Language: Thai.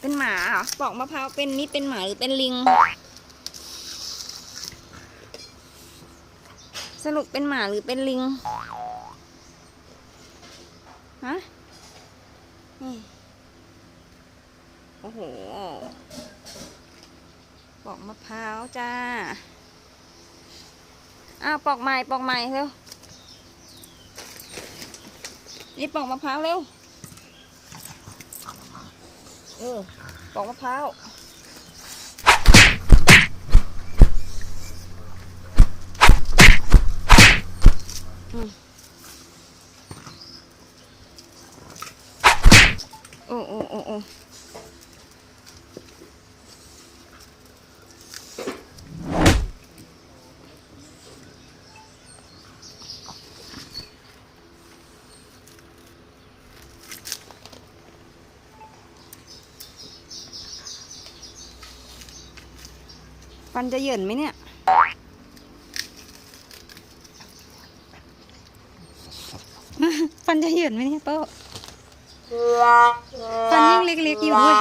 เป็นหมาเหรอปอกมะพร้าวเป็นนี่เป็นหมาหรือเป็นลิง สรุปเป็นหมาหรือเป็นลิง ฮะ นี่ โอ้โหปอกมะพร้าวจ้า อ้าวปอกใหม่ปอกใหม่เร็ว นี่ปอกมะพร้าวเร็ว ออปอกมะพร้าวอืมโอ้โอ้โอ้ ฟันจะเหยินไหมเนี่ย ฟันจะเหยินไหมเนี่ยโต้ฟันยิ่งเล็กๆอยู่ด้วย